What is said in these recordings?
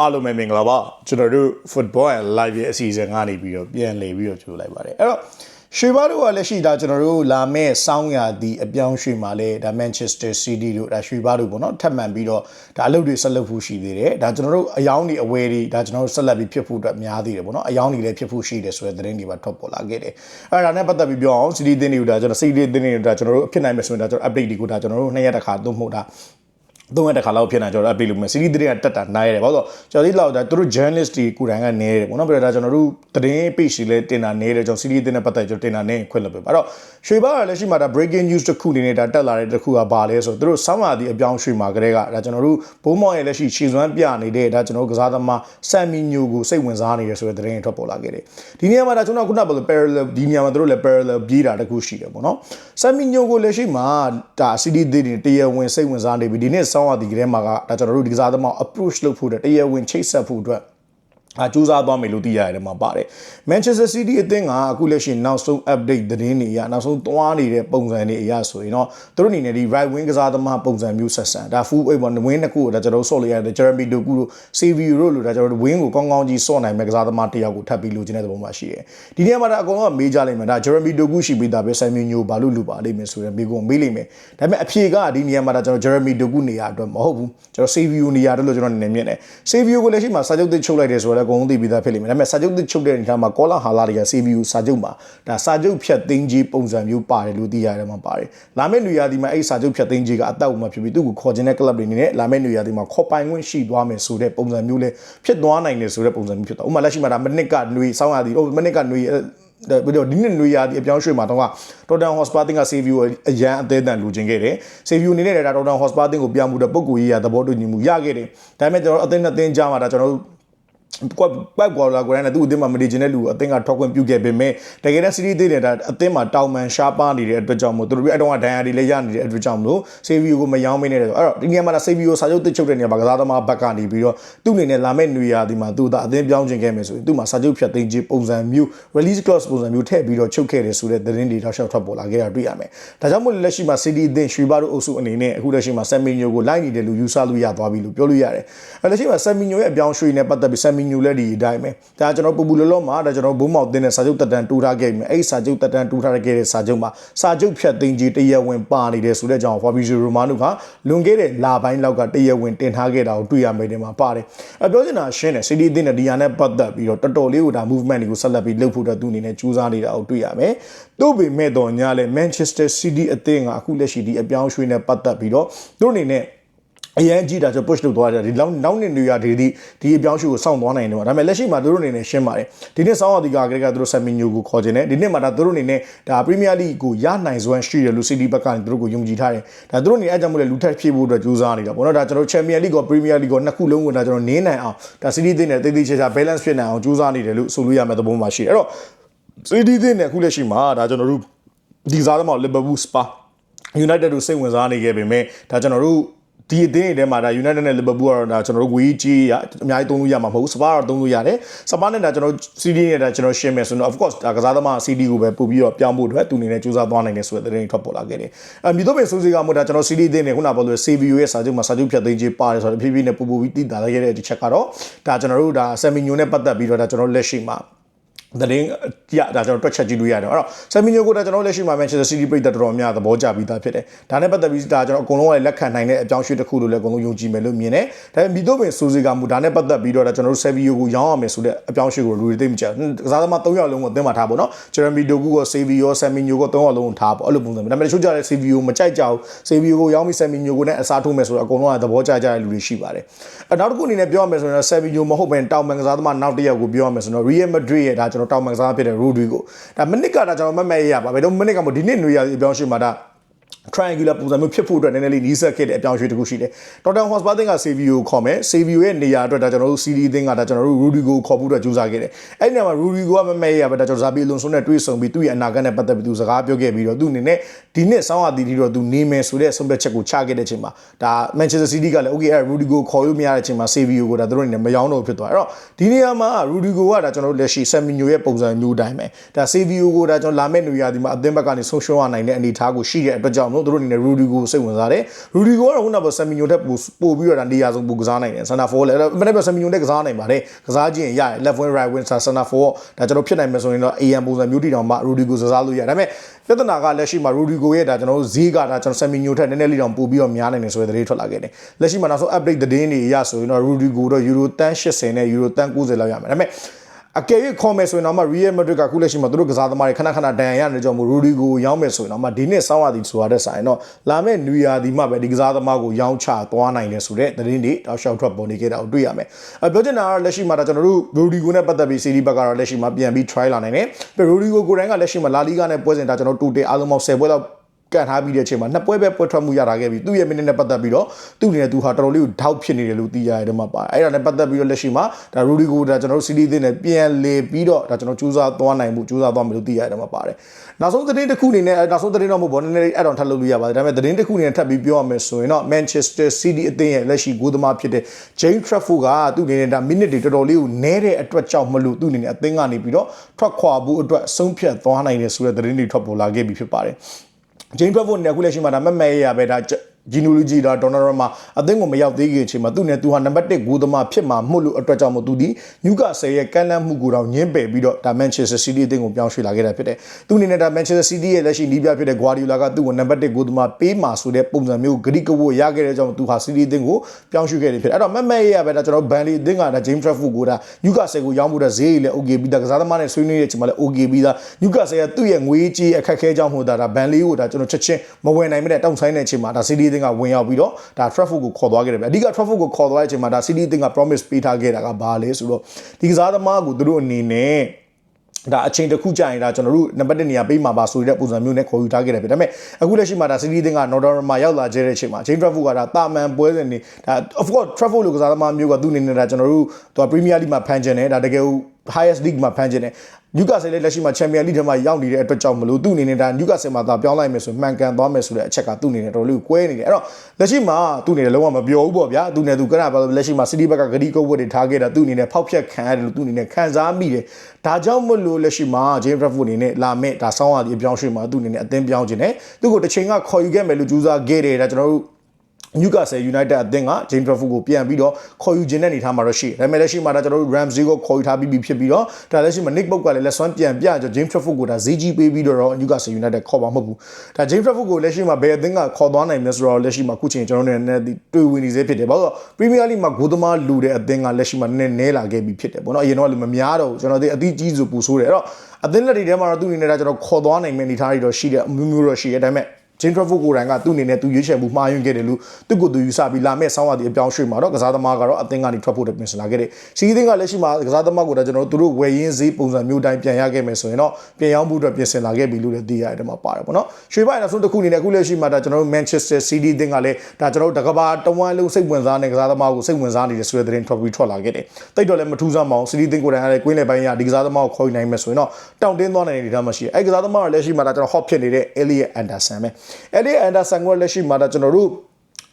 အားလုံးပဲမင်္ဂလာပါကျွန်တော်တို့ football and live ရဲ့အစီအစဉ်ကနေပြီးတော့ပြန်လည်ပြီးတော့ကြိုလိုက်ပါတယ်အဲ့တော့ရွှေဘာတို့ကလည်းရှိတာကျွန်တော်တို့လာမဲ့စောင်းရာဒီအပြောင်းရွှေမှာလဲဒါ Manchester City တို့ဒါရွှေဘာတို့ပေါ့နော်ထပ်မံပြီးတော့ဒါအလုပ်တွေဆက်လုပ်ဖို့ရှိသေးတယ်ဒါကျွန်တော်တို့အယောင်းတွေအဝယ်တွေဒါကျွန်တော်တို့ဆက်လက်ပြီးဖြစ်ဖို့အတွက်များသေးတယ်ပေါ့နော်အယောင်းတွေလည်းဖြစ်ဖို့ရှိတယ်ဆိုတဲ့သတင်းတွေပါထွက်ပေါ်လာခဲ့တယ်အဲ့ဒါနဲ့ပတ်သက်ပြီးပြောအောင် City တင်းတွေကိုဒါကျွန်တော် City တင်းတွေဒါကျွန်တော်တို့ဖြစ်နိုင်မယ်ဆိုရင်ဒါကျွန်တော် update တွေကိုဒါကျွန်တော်တို့နှစ်ရက်တစ်ခါသို့မဟုတ်ဒါ သုံးရက်တစ်ခါလောက်ဖြစ်နေကျွန်တော် update လုပ်မယ် series 3ကတက်တာနိုင်ရတယ်ဘာလို့ဆိုကျွန်တော်ဒီလောက်ဒါသူတို့ journalist တွေကိုယ်တိုင်ကနေတယ်ပေါ့နော်ပြတော့ဒါကျွန်တော်တို့သတင်း page တွေလည်းတင်တာနေတယ်ကျွန်တော် series 3နဲ့ပတ်သက်ကျွန်တော်တင်တာနေခွင့်လုပ်ပေးပါတော့ရွှေဘာကလည်းရှိမှဒါ breaking news တစ်ခုအနေနဲ့ဒါတက်လာတဲ့တစ်ခုကဘာလဲဆိုတော့သူတို့ဆောင်းရာသီအပြောင်းရွှေမှာကလေးကဒါကျွန်တော်တို့ဘိုးမောင်ရဲ့လက်ရှိခြေစွမ်းပြနေတဲ့ဒါကျွန်တော်တို့ကစားသမားဆမ်မီညိုကိုစိတ်ဝင်စားနေတယ်ဆိုတဲ့သတင်းတွေထွက်ပေါ်လာခဲ့တယ်ဒီနေရာမှာဒါကျွန်တော်ခုနကပြော parallel ဒီနေရာမှာသူတို့လည်း parallel ပြေးတာတစ်ခုရှိတယ်ပေါ့နော်ဆမ်မီညိုကိုလက်ရှိမှာဒါ series 3တွေတရားဝင်စိတ်ဝင်စားနေပြီဒီနေ့ဆောင်းရာသီကလေးမှာကဒါကျွန်တော်တို့ဒီကစားသမား approach လုပ်ဖို့တဲ့တရားဝင်ချိတ်ဆက်ဖို့အတွက် အကျိုးစားသွားမယ်လို့သိရတယ်မှာပါတယ် Manchester City အသင်းကအခုလက်ရှိနောက်ဆုံး update သတင်းတွေအရနောက်ဆုံးသွားနေတဲ့ပုံစံတွေအရဆိုရင်တော့သူတို့အနေနဲ့ဒီ right wing ကစားသမားပုံစံမျိုးဆက်ဆံဒါ full eight ပေါ့ wing တစ်ခုကိုဒါကျွန်တော်တို့ဆော့လိုက်ရတယ် Jeremy Doku တို့ CV တို့လို့ဒါကျွန်တော်တို့ wing ကိုကောင်းကောင်းကြီးဆော့နိုင်မဲ့ကစားသမားတစ်ယောက်ကိုထပ်ပြီးလိုချင်တဲ့သဘောမှရှိတယ်ဒီနေရာမှာဒါအကုန်လုံးကမေးကြလိမ့်မယ်ဒါ Jeremy Doku ရှိပြီးသားပဲ Simon Nyo ဘာလို့လူပါလိမ့်မယ်ဆိုရင်မိကုံမေးလိမ့်မယ်ဒါပေမဲ့အဖြေကဒီနေရာမှာဒါကျွန်တော် Jeremy Doku နေရာအတွက်မဟုတ်ဘူးကျွန်တော် CV နေရာအတွက်လို့ကျွန်တော်အနေနဲ့မြင်တယ် CV ကိုလည်းရှိမှစာချုပ်သစ်ချုပ်လိုက်တယ်ဆိုတော့လည်းအကုန်လုံးသိပြီးသားဖြစ်လိမ့်မယ်ဒါပေမဲ့စာချုပ်သစ်ချုပ်တဲ့အနေအထားမှာကောလာဟာလာတွေက CPU စာချုပ်မှာဒါစာချုပ်ဖြတ်သိမ်းကြီးပုံစံမျိုးပါတယ်လို့သိရတယ်မှာပါတယ်လာမယ့်နွေရာသီမှာအဲ့စာချုပ်ဖြတ်သိမ်းကြီးကအတောက်မှဖြစ်ပြီးသူ့ကိုခေါ်ခြင်းတဲ့ club တွေအနေနဲ့လာမယ့်နွေရာသီမှာခေါ်ပိုင်ခွင့်ရှိသွားမယ်ဆိုတဲ့ပုံစံမျိုးလည်းဖြစ်သွားနိုင်တယ်ဆိုတဲ့ပုံစံမျိုးဖြစ်သွားဥပမာလက်ရှိမှာဒါမနစ်ကနွေစောင်းရာသီဟိုမနစ်ကနွေဒါပြီးတော့ဒီနေ့နွေရာဒီအပြောင်းရွှေ့မှာတော့က Tottenham Hotspur တင်က Savio အရန်အသေးအံလူချင်ခဲ့တယ်။ Savio အနေနဲ့လည်းဒါ Tottenham Hotspur တင်ကိုပြောင်းမှုတဲ့ပုံကိုရေးရသဘောတူညီမှုရခဲ့တယ်။ဒါပေမဲ့ကျွန်တော်အသင်းနဲ့အသင်းကြားမှာဒါကျွန်တော်တို့ ကွက်ပတ်ကွာလာကွာနဲ့သူ့အသင်းမှာမနေချင်တဲ့လူအသင်းကထောက်ခွင့်ပြုခဲ့ပေမဲ့တကယ်တမ်းစီးရီးသေးတယ်ဒါအသင်းမှာတောင်ပန်ရှားပါနေတဲ့အတွက်ကြောင့်မို့သူတို့ပြီးအတော့ဒိုင်ယာတွေလည်းရနေတဲ့အတွက်ကြောင့်မလို့ဆေဗီယိုကိုမယောင်းမင်းနေတယ်ဆိုအဲ့တော့ဒီနေရာမှာဆေဗီယိုစာချုပ်တစ်ချုပ်တဲ့နေရာမှာကစားသမားဘက်ကနေပြီးတော့သူ့အနေနဲ့လာမဲ့နွေရာဒီမှာသူ့သားအသင်းပြောင်းချင်ခဲ့မယ်ဆိုရင်သူ့မှာစာချုပ်ဖြတ်သိမ်းခြင်းပုံစံမျိုး release clause ပုံစံမျိုးထည့်ပြီးတော့ချုပ်ခဲ့တယ်ဆိုတဲ့သတင်းတွေတောက်လျှောက်ထွက်ပေါ်လာခဲ့တာတွေ့ရမယ်ဒါကြောင့်မို့လက်ရှိမှာ City အသင်းရွှေဘာတို့အုပ်စုအနေနဲ့အခုလက်ရှိမှာ Seminyo ကိုလိုက်နေတယ်လို့ယူဆလို့ရသွားပြီလို့ပြောလို့ရတယ်အဲလက်ရှိမှာ Seminyo ရဲ့အပြောင်းရွှေ့နဲ့ပတ်သက်ပြီး Seminyo လည်းဒီအတိုင်းပဲဒါကျွန်တော်ပူပူလောလောမှာဒါကျွန်တော်ဘုံမောက်တင်းတဲ့စာချုပ်တက်တန်တူထားခဲ့ပြီအဲ့ဒီစာချုပ်တက်တန်တူထားခဲ့တဲ့စာချုပ်မှာစာချုပ်ဖြတ်သိမ်းကြီးတရဝင်ပါနေတယ်ဆိုတဲ့ကြောင့် Fabrizio Romano ကလွန်ခဲ့တဲ့လပိုင်းလောက်ကတရဝင်တင်ထားခဲ့တာကိုတွေ့ရမယ်တင်မှာပါတယ်အပြောချင်တာရှင်းတယ် City အသင်းနဲ့ဒီဟာနဲ့ပတ်သက်ပြီးတော့တော်တော်လေးကိုဒါ movement တွေကိုဆက်လက်ပြီးလုပ်ဖို့တော့သူအနေနဲ့ကြိုးစားနေတာကိုတွေ့ရမယ်သို့ပေမဲ့တော့ညာလဲ Manchester City အသင်းကအခုလက်ရှိဒီအပြောင်းရွှေ့နဲ့ပတ်သက်ပြီးတော့သူတို့အနေနဲ့ အရင်ကြီးတာကျွန်တော် push လုပ်သွားတယ်ဒီနောက်နောက်နှစ်နေရာဒီဒီဒီအပြောင်းရှုကိုစောင့်သွားနိုင်တယ်ပေါ့ဒါပေမဲ့လက်ရှိမှာသူတို့အနေနဲ့ရှင်းပါတယ်ဒီနှစ်စောင်းအဒီကာကလေးကသူတို့ဆမ်မီညိုကိုခေါ်ခြင်းတယ်ဒီနှစ်မှာဒါသူတို့အနေနဲ့ဒါပရီးမီးယားလိကိုရနိုင်စွမ်းရှိတယ်လို့စီတီဘက်ကနေသူတို့ကိုယုံကြည်ထားတယ်ဒါသူတို့အနေနဲ့အကြောင်းမို့လဲလူထက်ဖြည့်ဖို့အတွက်ကြိုးစားနေတာပေါ့နော်ဒါကျွန်တော်ချန်ပီယံလိကောပရီးမီးယားလိကောနှစ်ခုလုံးကိုဒါကျွန်တော်နင်းနိုင်အောင်ဒါစီတီသင်းနဲ့တိတ်တိတ်ချာချာ balance ဖြစ်နိုင်အောင်ကြိုးစားနေတယ်လို့ဆိုလို့ရမယ့်သဘောမှာရှိတယ်အဲ့တော့စီတီသင်းနဲ့အခုလက်ရှိမှာဒါကျွန်တော်တို့ဒီစားသမားလီဗာပူးစပါ United တို့စိတ်ဝင်စားနေခဲ့ပေမဲ့ဒါကျွန်တော်တို့ ဒီအသင်းတွေထဲမှာဒါ United နဲ့ Liverpool ကတော့ဒါကျွန်တော်တို့ဝေးကြီးရအများကြီးသုံးလို့ရမှာမဟုတ်ဘူး Spa တော့သုံးလို့ရတယ် Spa နဲ့ဒါကျွန်တော် CD နဲ့ဒါကျွန်တော်ရှင်းမယ်ဆိုတော့ of course ဒါကစားသမား CD ကိုပဲပို့ပြီးတော့ပြောင်းဖို့အတွက်သူအနေနဲ့စူးစမ်းသွားနိုင်တယ်ဆိုတဲ့သတင်းတွေထွက်ပေါ်လာခဲ့တယ်။အမြစ်တော့ပင်စိုးစီကမှဒါကျွန်တော် CD အသင်းနဲ့ခုနကပြောလို့ CVU ရဲ့စာချုပ်မှာစာချုပ်ဖြတ်သိမ်းခြင်းပါတယ်ဆိုတော့ဖြည်းဖြည်းနဲ့ပို့ပို့ပြီးတည်တာခဲ့တဲ့ဒီချက်ကတော့ဒါကျွန်တော်တို့ဒါ Seminyo နဲ့ပတ်သက်ပြီးတော့ဒါကျွန်တော်လက်ရှိမှာ သတင်းရဒါကျွန်တော်တွက်ချက်ကြည့်လို့ရတယ်အဲ့တော့ဆမ်မီညိုကိုဒါကျွန်တော်လက်ရှိမှာ Manchester City ပြည်သက်တော်တော်များသဘောကျပြီးသားဖြစ်တယ်ဒါနဲ့ပတ်သက်ပြီးဒါကျွန်တော်အကုန်လုံးကလက်ခံနိုင်တဲ့အပြောင်းရွှေ့တစ်ခုလို့လည်းအကုန်လုံးယုံကြည်မယ်လို့မြင်တယ်ဒါပေမဲ့မီတိုပင်ဆိုစီကမူဒါနဲ့ပတ်သက်ပြီးတော့ဒါကျွန်တော်တို့ Savio ကိုရောင်းရမယ်ဆိုတဲ့အပြောင်းရွှေ့ကိုလူတွေသိမကြဘူးကစားသမား၃ယောက်လုံးကိုအသင်းမှာထားပေါ့နော် Jeremy Doku ကို Savio Saminyo ကို၃ယောက်လုံးကိုထားပေါ့အဲ့လိုပုံစံမျိုးဒါပေမဲ့တချို့ကြတဲ့ Savio မကြိုက်ကြဘူး Savio ကိုရောင်းပြီး Saminyo ကိုနဲ့အစားထိုးမယ်ဆိုတော့အကုန်လုံးကသဘောကျကြတဲ့လူတွေရှိပါတယ်အဲနောက်တစ်ခုအနေနဲ့ပြောရမယ်ဆိုရင် Savio မဟုတ်ဘဲတောင်မန်ကစားသမားနောက်တစ်ယောက်ကိုပြောရမယ်ဆိုတော့ Real Madrid ရဲ့ဒါကျွန်တော်တောင်မန်ကစားဖြစ်တဲ့ Rodrigo ဒါမနစ်ကဒါကျွန်တော်မမဲ့ရပါဘယ်တော့မနစ်ကမဒီနှစ်နွေရာအပြောင်းရှိမှာဒါ triangular ပုံစံမျိုးဖြစ်ဖို့အတွက်နည်းနည်းလေးနီးစပ်ခဲ့တဲ့အပြောင်းရွှေ့တစ်ခုရှိတယ်။ Tottenham Hotspur သင်းက Savio ကိုခေါ်မယ်။ Savio ရဲ့နေရာအတွက်ဒါကျွန်တော်တို့ CD သင်းကဒါကျွန်တော်တို့ Rudigo ကိုခေါ်ဖို့အတွက်ကြိုးစားခဲ့တယ်။အဲ့ဒီနေရာမှာ Rudigo ကမမဲရပဲဒါကျွန်တော်ဇာဘီအလွန်ဆုံးနဲ့တွေးဆုံပြီးသူ့ရဲ့အနာဂတ်နဲ့ပတ်သက်ပြီးသူစကားပြောခဲ့ပြီးတော့သူ့အနေနဲ့ဒီနှစ်ဆောင်းအသီးတီတော့သူနေမယ်ဆိုတဲ့ဆုံးဖြတ်ချက်ကိုချခဲ့တဲ့အချိန်မှာဒါ Manchester City ကလည်း okay အဲ့ Rudigo ကိုခေါ်လို့မရတဲ့အချိန်မှာ Savio ကိုဒါသူတို့အနေနဲ့မယောင်းတော့ဖြစ်သွားတယ်။အဲ့တော့ဒီနေရာမှာ Rudigo ကဒါကျွန်တော်တို့လက်ရှိ Seminyo ရဲ့ပုံစံမျိုးတိုင်းပဲ။ဒါ Savio ကိုဒါကျွန်တော်လာမယ့်နေရာဒီမှာအသင်းဘက်ကနေဆုံးရှုံးရနိုင်တဲ့အနေအထားကိုရှိတဲ့အတွက်ကြောင့်မလို့သူတို့အနေနဲ့ရူဒီကိုစိတ်ဝင်စားတယ်ရူဒီကိုကတော့ခုနကဆမ်မီညိုထက်ပိုပို့ပြီးတော့ဒါနေရာဆုံးပိုကစားနိုင်တယ်ဆန်နာ4လည်းအဲ့မနေ့ကဆမ်မီညိုနဲ့ကစားနိုင်ပါတယ်ကစားခြင်းရတယ် left wing right wing ဆန်နာ4ဒါကျွန်တော်ဖြစ်နိုင်မယ်ဆိုရင်တော့ AM ပုံစံမျိုးတီတောင်မှရူဒီကိုစစားလို့ရတယ်ဒါပေမဲ့ပြဿနာကလက်ရှိမှာရူဒီကိုရဲ့ဒါကျွန်တော်တို့ဈေးကဒါကျွန်တော်ဆမ်မီညိုထက်နည်းနည်းလေးတောင်ပို့ပြီးတော့များနိုင်တယ်ဆိုတဲ့သတင်းထွက်လာခဲ့တယ်လက်ရှိမှာနောက်ဆုံး update သတင်းတွေအရဆိုရင်တော့ရူဒီကိုတော့ယူရိုတန်း80နဲ့ယူရိုတန်း90လောက်ရမယ်ဒါပေမဲ့ အကယ်၍ခေါ်မယ်ဆိုရင်တော့မှ Real Madrid ကခုလက်ရှိမှာသူတို့ကစားသမားတွေခဏခဏဒဏ်ရာရနေကြမို့ Rodrigo ကိုရောင်းမယ်ဆိုရင်တော့မှဒီနှစ်စောင်းရသည်ဆိုတာတဲ့ဆိုင်တော့လာမယ့်နွေရာသီမှာပဲဒီကစားသမားကိုရောင်းချသွားနိုင်တယ်ဆိုတဲ့သတင်းတွေတောက်လျှောက်ထွက်ပေါ်နေခဲ့တာကိုတွေ့ရမယ်။အပြောချင်တာကတော့လက်ရှိမှာဒါကျွန်တော်တို့ Rodrigo နဲ့ပတ်သက်ပြီး series ဘက်ကတော့လက်ရှိမှာပြန်ပြီး try လာနိုင်တယ်။ပြီး Rodrigo ကိုယ်တိုင်ကလက်ရှိမှာ La Liga နဲ့ပွဲစဉ်ဒါကျွန်တော်တို့တိုတေအားလုံးပေါင်း10ပွဲလောက် ကန်ထားပြီးတဲ့အချိန်မှာနှစ်ပွဲပဲပွဲထွက်မှုရတာခဲ့ပြီသူ့ရဲ့မိနစ်နဲ့ပတ်သက်ပြီးတော့သူ့အနေနဲ့သူဟာတော်တော်လေးကိုထောက်ဖြစ်နေတယ်လို့သိရတယ်ဒီမှာပါအဲ့ဒါနဲ့ပတ်သက်ပြီးတော့လက်ရှိမှာဒါရူဒီကိုဒါကျွန်တော်တို့စီးရီးသင်းနဲ့ပြန်လေပြီးတော့ဒါကျွန်တော်စူးစမ်းသွားနိုင်မှုစူးစမ်းသွားမယ်လို့သိရတယ်ဒီမှာပါတယ်နောက်ဆုံးသတင်းတစ်ခုအနေနဲ့နောက်ဆုံးသတင်းတော့မဟုတ်ဘောနည်းနည်းအဲ့တော့ထပ်လုပ်လို့ရပါတယ်ဒါပေမဲ့သတင်းတစ်ခုအနေနဲ့ထပ်ပြီးပြောရမယ်ဆိုရင်တော့ Manchester City အသင်းရဲ့လက်ရှိဂိုးသမားဖြစ်တဲ့ James Trafford ကသူ့အနေနဲ့ဒါမိနစ်တွေတော်တော်လေးကိုနည်းတဲ့အတွက်ကြောင့်မလို့သူ့အနေနဲ့အသင်းကနေပြီးတော့ထွက်ခွာဖို့အတွက်ဆုံးဖြတ်သွားနိုင်တယ်ဆိုတဲ့သတင်းတွေထွက်ပေါ်လာခဲ့ပြီဖြစ်ပါတယ် ဂျိမ်းဘရက်ဖို့နဲ့အခုလက်ရှိမှာဒါမက်မဲရပဲဒါ ဂျီနိုလူဂျီဒါဒေါ်နယ်ရမာအသင်းကိုမရောက်သေးခင်အချိန်မှာသူနဲ့သူဟာနံပါတ်1ဂိုးသမားဖြစ်မှာမှုလို့အတွက်ကြောင့်မို့သူဒီနျူကာဆယ်ရဲ့ကမ်းလှမ်းမှုကိုတော့ညှင်းပယ်ပြီးတော့ဒါမန်ချက်စတာစီးတီးအသင်းကိုပြောင်းရွှေ့လာခဲ့တာဖြစ်တယ်။သူအနေနဲ့ဒါမန်ချက်စတာစီးတီးရဲ့လက်ရှိနီးပြဖြစ်တဲ့ဂွာဒီယိုလာကသူ့ကိုနံပါတ်1ဂိုးသမားပေးမှာဆိုတဲ့ပုံစံမျိုးဂရိကဝတ်ရခဲ့တဲ့ကြောင့်သူဟာစီးတီးအသင်းကိုပြောင်းရွှေ့ခဲ့တယ်ဖြစ်တယ်။အဲ့တော့မက်မဲရပဲဒါကျွန်တော်ဘန်လီအသင်းကဒါဂျိမ်းထရက်ဖူကိုဒါနျူကာဆယ်ကိုရောင်းဖို့တဲ့ဈေးကြီးလည်း okay ပြီးသားကစားသမားနဲ့ဆွေးနွေးတဲ့အချိန်မှာလည်း okay ပြီးသားနျူကာဆယ်ကသူ့ရဲ့ငွေကြေးအခက်ခဲကြောင့်ဟိုဒါဒါဘန်လီကိုဒါကျွန်တော်ချက်ချင်းမဝင်နိုင်မဲ့တောင်းဆိုင်တဲ့အချိန်မှာဒါစီးတီးအသင်းကဝင်ရောက်ပြီးတော့ဒါ Trafford ကိုခေါ်သွားခဲ့တယ်ဗျအဓိက Trafford ကိုခေါ်သွားတဲ့အချိန်မှာဒါ City အသင်းက promise ပေးထားခဲ့တာကဘာလဲဆိုတော့ဒီကစားသမားကိုသူတို့အနေနဲ့ဒါအချိန်တစ်ခုကြာရင်ဒါကျွန်တော်တို့နံပါတ်1နေရာပေးမှာပါဆိုတဲ့ပုံစံမျိုးနဲ့ခေါ်ယူထားခဲ့တယ်ဗျဒါပေမဲ့အခုလက်ရှိမှာဒါစီးတီးသင်းက Northern မှာရောက်လာကြတဲ့အချိန်မှာ James Trafford ကဒါတာမန်ပွဲစဉ်နေဒါ of course Trafford လို့ကစားသမားမျိုးကသူ့အနေနဲ့ဒါကျွန်တော်တို့သူက Premier League မှာဖန်ကျင်တယ်ဒါတကယ် highest league မှာဖန်ကျင်တယ်နျူကာဆယ်လည်းလက်ရှိမှာချန်ပီယံလိထဲမှာရောက်နေတဲ့အတွက်ကြောင့်မလို့သူ့အနေနဲ့ဒါနျူကာဆယ်မှာသာပြောင်းလိုက်မယ်ဆိုမှန်ကန်သွားမယ်ဆိုတဲ့အချက်ကသူ့အနေနဲ့တော်တော်လေးကိုကွဲနေတယ်အဲ့တော့လက်ရှိမှာသူ့အနေနဲ့လုံးဝမပြောဘူးပေါ့ဗျာသူ့နဲ့သူကနပါလက်ရှိမှာစီးတီးဘက်ကဂရီကုတ်ဝတ်တွေထားခဲ့တာသူ့အနေနဲ့ဖောက်ဖျက်ခံရတယ်လို့သူ့အနေနဲ့ခံစားမိတယ်ဒါကြောင့်မလို့လက်ရှိမှာဂျိမ်းဖရက်ဖူအနေနဲ့လာမဲ့ဒါဆောင်းရည်အပြောင်းရွှေ့မှာသူ့အနေနဲ့အသင်းပြောင်းခြင်းနဲ့သူ့ကိုတစ်ချိန်ကခေါ်ယူခဲ့မယ်လို့ကြိုးစားခဲ့တယ်ဒါကျွန်တော်တို့ နျူကာဆယ်ယူနိုက်တက်အသင်းကဂျိမ်းဒရဖူကိုပြန်ပြီးတော့ခေါ်ယူခြင်းတဲ့အနေထားမှာတော့ရှိတယ်။ဒါပေမဲ့လက်ရှိမှာဒါကျွန်တော်တို့ Ramsey ကိုခေါ်ယူထားပြီးပြီဖြစ်ပြီးတော့ဒါလက်ရှိမှာ Nick Pope ကလည်းလက်စွမ်းပြန်ပြကြဂျိမ်းဒရဖူကိုဒါဈေးကြီးပေးပြီးတော့နျူကာဆယ်ယူနိုက်တက်ခေါ်ပါမဟုတ်ဘူး။ဒါဂျိမ်းဒရဖူကိုလက်ရှိမှာဘယ်အသင်းကခေါ်သွားနိုင်မလဲဆိုတော့လက်ရှိမှာအခုချိန်ကျွန်တော်တို့နဲ့တွေ့ဝင်နေစေဖြစ်တယ်။ဘာလို့ Premier League မှာဂိုးသမားလူတဲ့အသင်းကလက်ရှိမှာနည်းနည်းလာခဲ့ပြီဖြစ်တယ်ပေါ့နော်။အရင်တော့လည်းမများတော့ဘူးကျွန်တော်တို့အသီးကြီးစုပူဆိုးတယ်။အဲ့တော့အသင်းလက်တွေထဲမှာတော့သူ့အနေနဲ့ဒါကျွန်တော်ခေါ်သွားနိုင်မယ့်အနေထားတွေတော့ရှိတယ်အမျိုးမျိုးတော့ရှိတယ်ဒါပေမဲ့ ဂျင်းထရဖူကိုယ်တိုင်ကသူ့အနေနဲ့သူရွေးချယ်မှုမှားယွင်းခဲ့တယ်လို့သူ့ကိုယ်သူယူဆပြီးလာမဲ့ဆောင်းဝါဒီအပြောင်းရွှေ့မှာတော့ကစားသမားကတော့အသင်းကနေထွက်ဖို့ပြင်ဆင်လာခဲ့တယ်။စီးသင်းကလက်ရှိမှာကစားသမားကိုတော့ကျွန်တော်တို့တို့ဝယ်ရင်းဈေးပုံစံမျိုးတိုင်းပြန်ရခဲ့မယ်ဆိုရင်တော့ပြန်ရောင်းဖို့အတွက်ပြင်ဆင်လာခဲ့ပြီလို့လည်းသိရတယ်မှာပါတယ်ပေါ့နော်။ရွှေပိုင်းနောက်ဆုံးတစ်ခုအနေနဲ့အခုလက်ရှိမှာဒါကျွန်တော်တို့ Manchester City အသင်းကလည်းဒါကျွန်တော်တို့တကဘာတဝမ်းလုံးစိတ်ဝင်စားနေကစားသမားကိုစိတ်ဝင်စားနေတဲ့ဆိုတဲ့သတင်းထွက်ပြီးထွက်လာခဲ့တယ်။တိတ်တော့လည်းမထူးဆန်းမအောင် City အသင်းကိုယ်တိုင်ကလည်းကွင်းလေပိုင်းရဒီကစားသမားကိုခေါ်ယူနိုင်မယ်ဆိုရင်တော့တောင့်တင်းသွားနိုင်တဲ့အနေအထားမှာရှိတယ်။အဲကစားသမားကလက်ရှိမှာဒါကျွန်တော် hot ဖြစ်နေတဲ့ Elliot Anderson ပဲ။ Elliot Anderson ကလက်ရှိမှာဒါကျွန်တော်တို့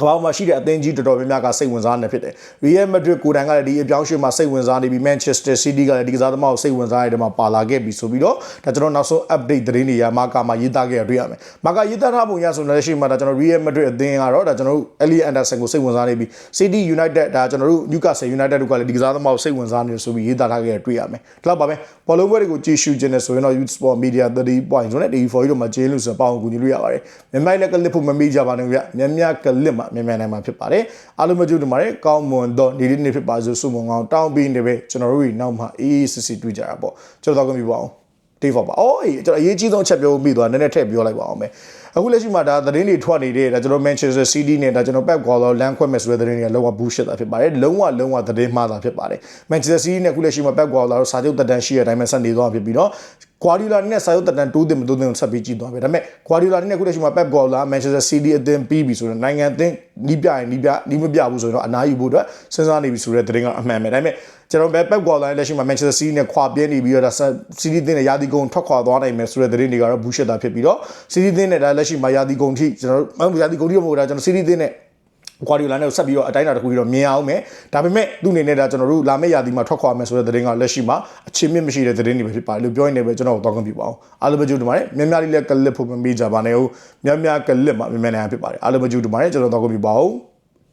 ကမ္ဘာမှာရှိတဲ့အသင်းကြီးတော်တော်များများကစိတ်ဝင်စားနေဖြစ်တယ်။ Real Madrid ကိုယ်တိုင်ကလည်းဒီအပြောင်းရွှေ့မှာစိတ်ဝင်စားနေပြီး Manchester City ကလည်းဒီကစားသမားကိုစိတ်ဝင်စားရတဲ့မှာပါလာခဲ့ပြီဆိုပြီးတော့ဒါကျွန်တော်နောက်ဆုံး update သတင်းတွေရမာကာမှာရေးသားခဲ့ရတွေ့ရမယ်။မာကာရေးသားထားပုံရဆိုလည်းရှိမှာဒါကျွန်တော် Real Madrid အသင်းကတော့ဒါကျွန်တော်တို့ Elliot Anderson ကိုစိတ်ဝင်စားနေပြီး City United ဒါကျွန်တော်တို့ Newcastle United တို့ကလည်းဒီကစားသမားကိုစိတ်ဝင်စားနေဆိုပြီးရေးသားထားခဲ့ရတွေ့ရမယ်။ဒါတော့ပါပဲ။ဘောလုံးပွဲတွေကိုကြည့်ရှုခြင်းနဲ့ဆိုရင်တော့ Youth Sport Media 30 point ဆိုနဲ့ TV4 တို့မှာဂျင်းလို့ဆိုပေါအောင်ကူညီလို့ရပါတယ်။မြန်မာလက်ကလစ်ဖို့မမေ့ကြပါနဲ့ဗျ။မြန်မြကလစ်မှာမြန်မြန်နိုင်မှာဖြစ်ပါတယ်အားလုံးမကြည့်တို့မှာကောင်းမွန်တော့နေ့နေ့ဖြစ်ပါစို့ဆုမွန်ကောင်းတောင်းပြီးနေပဲကျွန်တော်တို့နောက်မှာအေးအေးစစ်စစ်တွေ့ကြတာပေါ့ကျွန်တော်တော့ကမြပါအောင်တေးဖော်ပါအော်အေးကျွန်တော်အရေးကြီးဆုံးချက်ပြောမိသွားနည်းနည်းထည့်ပြောလိုက်ပါအောင်မယ်အခုလက်ရှိမှာဒါသတင်းတွေထွက်နေတဲ့ဒါကျွန်တော် Manchester City နဲ့ဒါကျွန်တော် Pep Guardiola လမ်းခွဲမဲ့ဆိုတဲ့သတင်းတွေကလုံးဝ bullshit တာဖြစ်ပါတယ်လုံးဝလုံးဝသတင်းမှားတာဖြစ်ပါတယ် Manchester City နဲ့အခုလက်ရှိမှာ Pep Guardiola တို့စာချုပ်တက်တန်းရှိတဲ့အတိုင်းပဲဆက်နေသွားဖြစ်ပြီးတော့ Guardiola နဲ့စာချုပ်တက်တန်းတိုးတင်မတိုးတင်ဆက်ပြီးကြည့်သွားပြီဒါပေမဲ့ Guardiola နဲ့အခုလက်ရှိမှာ Pep Guardiola Manchester City အသင်းပြီးပြီဆိုတော့နိုင်ငံအသင်းနီးပြရင်နီးပြနီးမပြဘူးဆိုတော့အနားယူဖို့အတွက်စဉ်းစားနေပြီဆိုတဲ့သတင်းကအမှန်ပဲဒါပေမဲ့ကျွန်တော်ပဲ Pep Guardiola လက်ရှိမှာ Manchester City နဲ့ခွာပြဲနေပြီးတော့ဒါ City အသင်းနဲ့ယာတီကုန်းထွက်ခွာသွားနိုင်မယ်ဆိုတဲ့သတင်းတွေကတော့ bullshit တာဖြစ်ပြီးတော့ City အသင်းနဲ့ဒါလက်ရှိမှာယာတီကုန်းထိကျွန်တော်တို့ယာတီကုန်းထိမဟုတ်တာကျွန်တော် City အသင်းနဲ့ ကွာဒီယိုလာနဲ့ဆက်ပြီးတော့အတိုင်းအတာတစ်ခုပြီးတော့မြင်အောင်မယ်ဒါပေမဲ့သူ့အနေနဲ့ဒါကျွန်တော်တို့လာမယ့်ရာသီမှာထွက်ခွာမယ်ဆိုတဲ့သတင်းကလက်ရှိမှာအချင်းမြင့်မရှိတဲ့သတင်းတွေပဲဖြစ်ပါတယ်လို့ပြောရင်လည်းပဲကျွန်တော်တို့တောင်းခွင့်ပြုပါအောင်အားလုံးပဲကြိုးတင်ပါတယ်များများလေးလည်းကလစ်ဖို့မမေ့ကြပါနဲ့ဟုတ်များများကလစ်မှာမြန်မြန်နိုင်ဖြစ်ပါတယ်အားလုံးပဲကြိုးတင်ပါတယ်ကျွန်တော်တောင်းခွင့်ပြုပါအောင်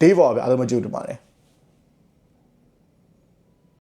ဒေးဘော်ပဲအားလုံးပဲကြိုးတင်ပါတယ်